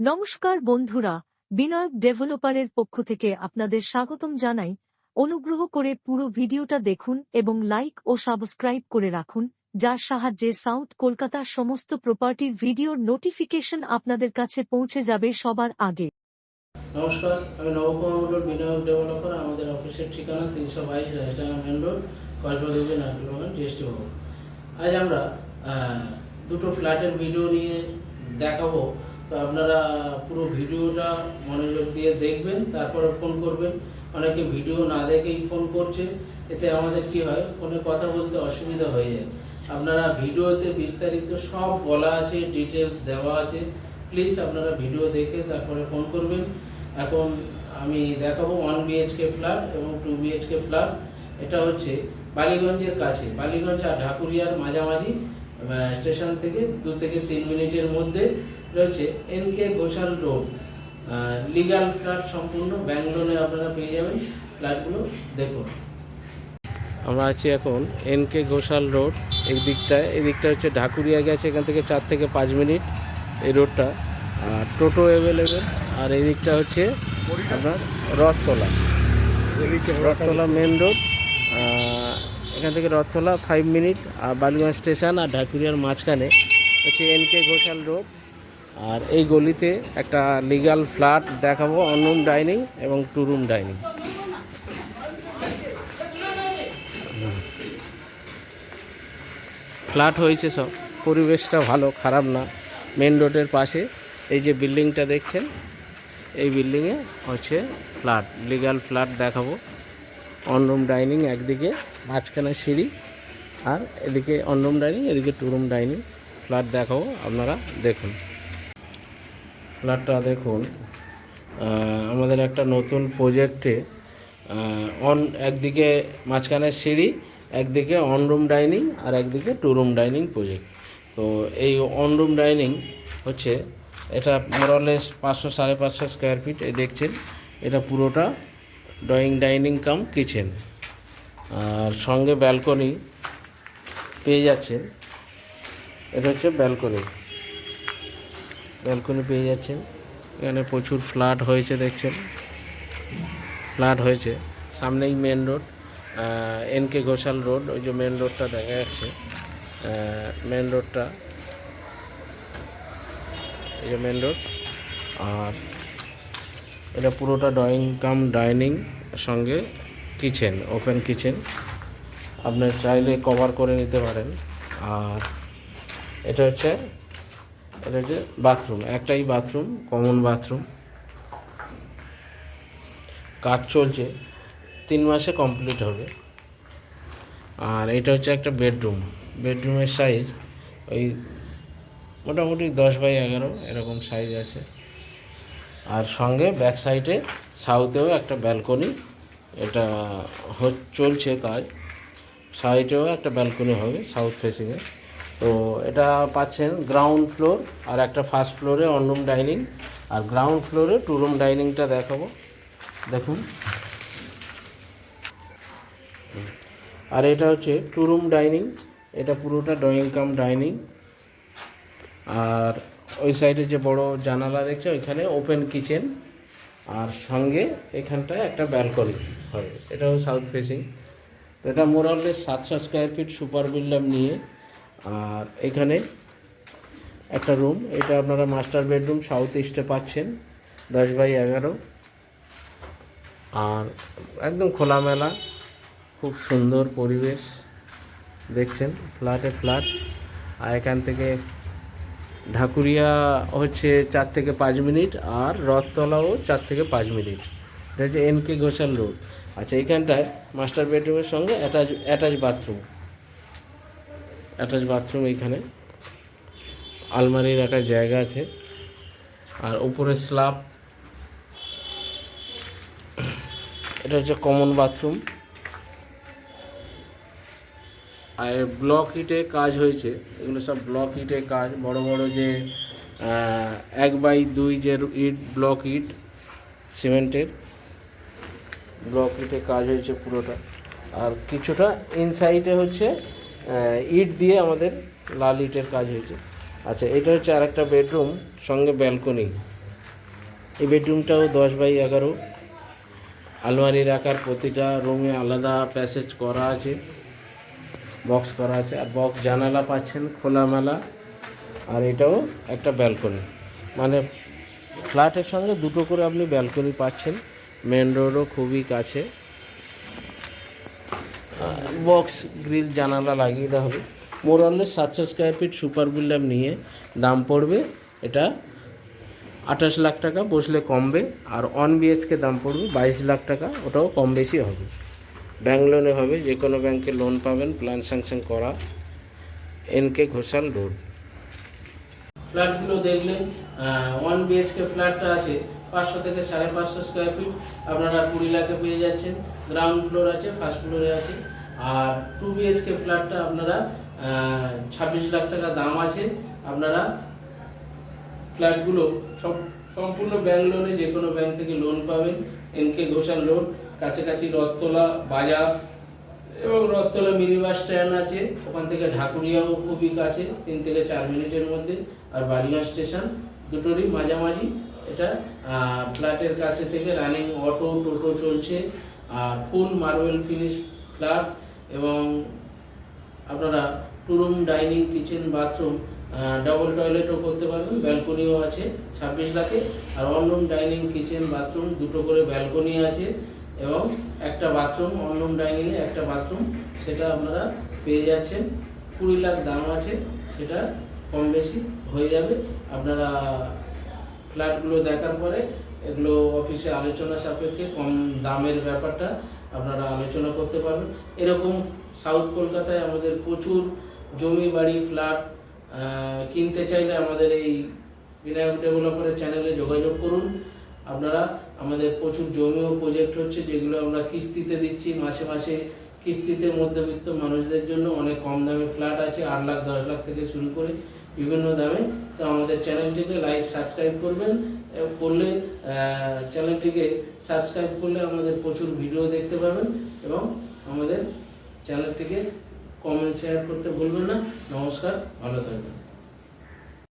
নমস্কার বন্ধুরা, বিনয়ক ডেভেলপারের পক্ষ থেকে আপনাদের স্বাগতম জানাই। অনুগ্রহ করে পুরো ভিডিওটা দেখুন এবং লাইক ও সাবস্ক্রাইব করে রাখুন, যার সাহায্যে সাউথ কলকাতার সমস্ত প্রপার্টির ভিডিওর নোটিফিকেশন আপনাদের কাছে পৌঁছে যাবে সবার আগে। নমস্কার, আমি নবকুমার মন্ডল বিনিয়োগ ডেভেলপার। আমাদের অফিসের ঠিকানা তিনশো বাইশ রাজডাঙ্গা মেন রোড কসবাদুবি নাট্যভবন জিএসটি ভবন আজ আমরা দুটো ফ্ল্যাটের ভিডিও নিয়ে দেখাবো। তো আপনারা পুরো ভিডিওটা মনোযোগ দিয়ে দেখবেন, তারপরে ফোন করবেন। অনেকে ভিডিও না দেখেই ফোন করছে, এতে আমাদের কি হয় ফোনে কথা বলতে অসুবিধা হয়ে যায়। আপনারা ভিডিওতে বিস্তারিত সব বলা আছে ডিটেলস দেওয়া আছে প্লিজ আপনারা ভিডিও দেখে তারপরে ফোন করবেন। এখন আমি দেখাবো ওয়ান বিএইচকে ফ্ল্যাট এবং টু বিএইচকে ফ্ল্যাট এটা হচ্ছে বালিগঞ্জের কাছে, বালিগঞ্জ আর ঢাকুরিয়ার মাঝামাঝি স্টেশন থেকে দু থেকে তিন মিনিটের মধ্যে। রয়েছে N K Ghoshal road legal flat সম্পূর্ণ। ব্যাঙ্গলোরে আপনারা পেয়ে যাবেন ফ্ল্যাটগুলো দেখুন। আমরা আছি এখন এন কে ঘোষাল রোড এই দিকটায়। এই দিকটা হচ্ছে ঢাকুরিয়া গেছে, এখান থেকে চার থেকে পাঁচ মিনিট এই রোডটা আর টোটো অ্যাভেলেবেল আর এই দিকটা হচ্ছে আপনার রথতলা। রথতলা মেন রোড এখান থেকে রথতলা ফাইভ মিনিট আর বালিগঞ্জ স্টেশন আর ঢাকুরিয়ার মাঝখানে হচ্ছে এন কে ঘোষাল রোড আর এই গলিতে একটা লিগাল ফ্ল্যাট দেখাবো অন রুম ডাইনিং এবং টু রুম ডাইনিং ফ্ল্যাট হয়েছে সব। পরিবেশটা ভালো, খারাপ না। মেন রোডের পাশে এই যে বিল্ডিংটা দেখছেন, এই বিল্ডিংয়ে হচ্ছে ফ্ল্যাট লিগাল ফ্ল্যাট দেখাবো। অন রুম ডাইনিং একদিকে, মাঝখানে সিঁড়ি, আর এদিকে অন রুম ডাইনিং এদিকে টু রুম ডাইনিং ফ্ল্যাট দেখাবো, আপনারা দেখুন। ফ্ল্যাটটা দেখুন আমাদের একটা নতুন প্রজেক্টে অন একদিকে মাঝখানে সিঁড়ি, একদিকে অন রুম ডাইনিং আর একদিকে টু রুম ডাইনিং প্রজেক্ট তো এই অন রুম ডাইনিং হচ্ছে, এটা মোরালেস পাঁচশো সাড়ে পাঁচশো স্কোয়ার ফিট এই দেখছেন, এটা পুরোটা ড্রয়িং ডাইনিং কাম কিচেন আর সঙ্গে ব্যালকনি পেয়ে যাচ্ছেন, এটা হচ্ছে ব্যালকনি ব্যালকনি পেয়ে যাচ্ছেন। এখানে প্রচুর ফ্ল্যাট হয়েছে, দেখছেন। ফ্ল্যাট হয়েছে। সামনেই main road N K Ghoshal road ওই যে মেন রোডটা দেখা যাচ্ছে। মেন রোডটা এই যে মেন রোড আর এটা পুরোটা ড্রয়িং কাম ডাইনিং সঙ্গে কিচেন ওপেন কিচেন আপনার চাইলে কভার করে নিতে পারেন। আর এটা হচ্ছে এটা হচ্ছে বাথরুম একটাই বাথরুম কমন বাথরুম কাজ চলছে, তিন মাসে কমপ্লিট হবে। আর এটা হচ্ছে একটা বেডরুম বেডরুমের সাইজ ওই মোটামুটি দশ বাই এগারো, এরকম সাইজ আছে। আর সঙ্গে ব্যাক সাইডে সাউথেও একটা ব্যালকনি এটা চলছে কাজ। সাইডেও একটা ব্যালকনি হবে সাউথ ফেসিংয়ে তো এটা পাচ্ছেন গ্রাউন্ড ফ্লোর আর একটা ফার্স্ট ফ্লোরে রুম ডাইনিং আর গ্রাউন্ড ফ্লোরে টু রুম ডাইনিংটা দেখাবো। দেখুন। আর এটা হচ্ছে টু রুম ডাইনিং এটা পুরোটা ড্রয়িং কাম ডাইনিং আর ওই সাইডে যে বড় জানালা দেখছে, ওইখানে ওপেন কিচেন আর সঙ্গে এখানটায় একটা ব্যালকনি হবে। এটাও সাউথ ফেসিং তো এটা মোরালে সাতশো স্কোয়ার ফিট সুপার বিল্ডাম নিয়ে আর এখানে একটা রুম এটা আপনারা মাস্টার বেডরুম সাউথ ইস্টে পাচ্ছেন, দশ বাই এগারো। আর একদম খোলামেলা, খুব সুন্দর পরিবেশ, দেখছেন ফ্ল্যাটে ফ্ল্যাট আর এখান থেকে ঢাকুরিয়া হচ্ছে চার থেকে পাঁচ মিনিট, আর রথতলাও চার থেকে পাঁচ মিনিট। এটা হচ্ছে এন কে ঘোষাল রোড আচ্ছা এইখানটায় মাস্টার বেডরুমের সঙ্গে attach attach bathroom attach bathroom এইখানে। আলমারি রাখার জায়গা আছে। আর উপরে স্ল্যাব। এটা হচ্ছে কমন বাথরুম। আর ব্লক ইটে কাজ হয়েছে। এগুলো সব ব্লক ইটে কাজ। বড় বড় যে এক বাই দুই যে ইট, ব্লক ইট, সিমেন্টের। ব্লক ইটে কাজ হয়েছে পুরোটা। আর কিছুটা ইনসাইডে হচ্ছে ইট দিয়ে আমাদের লাল ইটের কাজ হয়েছে। আচ্ছা এটা হচ্ছে আর একটা বেডরুম, সঙ্গে ব্যালকনি। এই বেডরুমটাও দশ বাই এগারো। আলমারি রাখার প্রতিটা রুমে আলাদা প্যাসেজ করা আছে, বক্স করা আছে, আর বক্স জানালা পাচ্ছেন খোলামেলা, আর এটাও একটা ব্যালকনি। মানে ফ্ল্যাটের সঙ্গে দুটো করে আপনি ব্যালকনি পাচ্ছেন, মেন রোডও খুবই কাছে। বক্স গ্রিল জানালা লাগিয়ে দেওয়া হবে। মোরালে সাতশো স্কোয়ার ফিট সুপার বিল্ডার নিয়ে দাম পড়বে এটা আঠাশ লাখ টাকা, বসলে কমবে। আর ওয়ান বিএচকে দাম পড়বে বাইশ লাখ টাকা, ওটাও কম বেশি হবে। ব্যাংক লোনে হবে, যে কোনো ব্যাংকে লোন পাবেন প্ল্যান স্যাংশন করা এনকে ঘোষাল রোড ফ্ল্যাটগুলো দেখলেন ওয়ান বিএচকে ফ্ল্যাটটা আছে, পাঁচশো থেকে সাড়ে পাঁচশো স্কোয়ার ফিট আপনারা কুড়ি লাখে পেয়ে যাচ্ছেন। গ্রাউন্ড ফ্লোর আছে ফার্স্ট ফ্লোরে আছে। আর টু বিএচকে ফ্ল্যাটটা আপনারা ছাব্বিশ লাখ টাকা দাম আছে। আপনারা ফ্ল্যাটগুলো সব সম্পূর্ণ ব্যাংক লোনে যে কোনো ব্যাংক থেকে লোন পাবেন। এনকে ঘোষাল রোড কাছাকাছি রথতলা বাজার এবং রথতলা মিনি বাস স্ট্যান্ড আছে। ওখান থেকে ঢাকুরিয়াও খুবই কাছে, তিন থেকে চার মিনিটের মধ্যে। আর বালিয়া স্টেশন, দুটোরই মাঝামাঝি। এটা ফ্ল্যাটের কাছে থেকে রানিং অটো টোটো চলছে। আর ফুল মার্বেল ফিনিশ ফ্ল্যাট এবং আপনারা two room dining kitchen bathroom double টয়লেটও করতে পারবেন ব্যালকনিও আছে ছাব্বিশ লাখে। আর one room dining kitchen bathroom দুটো করে ব্যালকনি আছে এবং একটা বাথরুম ওয়ান রুম ডাইনিংয়ে একটা বাথরুম সেটা আপনারা পেয়ে যাচ্ছেন। কুড়ি লাখ দাম আছে, সেটা কম বেশি হয়ে যাবে। আপনারা ফ্ল্যাটগুলো দেখার পরে এগুলো অফিসে আলোচনা সাপেক্ষে কম দামের ব্যাপারটা আপনারা আলোচনা করতে পারবেন। এরকম সাউথ কলকাতায় আমাদের প্রচুর জমি, বাড়ি, ফ্ল্যাট কিনতে চাইলে আমাদের এই বিনায়ক ডেভেলপারের চ্যানেলে যোগাযোগ করুন। আপনারা, আমাদের প্রচুর জমি ও প্রজেক্ট হচ্ছে যেগুলো আমরা কিস্তিতে দিচ্ছি, মাসে মাসে কিস্তিতে মধ্যবিত্ত মানুষদের জন্য অনেক কম দামে ফ্ল্যাট আছে, আট লাখ, দশ লাখ থেকে শুরু করে বিভিন্ন দামে। তো আমাদের চ্যানেলটিকে লাইক সাবস্ক্রাইব করবেন। করলে চ্যানেলটিকে সাবস্ক্রাইব করলে আমাদের প্রচুর ভিডিও দেখতে পাবেন এবং আমাদের চ্যানেলটিকে কমেন্ট শেয়ার করতে ভুলবেন না। নমস্কার, ভালো থাকবেন।